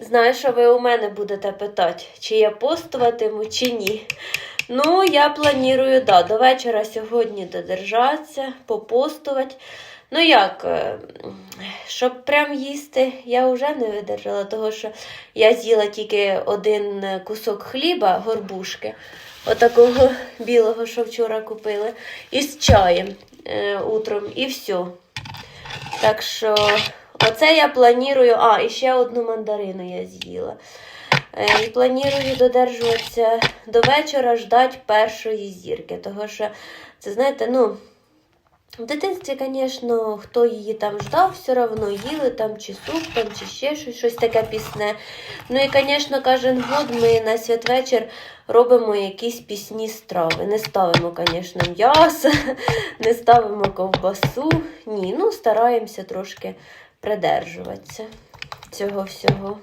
Знаю, що ви у мене будете питати, чи я постуватиму, чи ні. Ну, я планую, да, до вечора сьогодні додержатися, попостувати. Ну як, е, щоб прям їсти, я вже не видержала, того що я з'їла тільки один кусок хліба, горбушки, отакого білого, що вчора купили, із чаєм е, утром, і все. Так що, оце я планую. А, і ще одну мандарину я з'їла. Е, І планую додержуватися до вечора, ждати першої зірки. Того що, це знаєте, ну. В дитинстві, звісно, хто її там ждав, все одно їли там чи суп, там, чи ще щось, щось таке пісне. Ну і, звісно, кожен год ми на святвечір робимо якісь пісні страви. Не ставимо, звісно, м'ясо, не ставимо ковбасу. Ні, ну стараємося трошки придержуватися цього всього.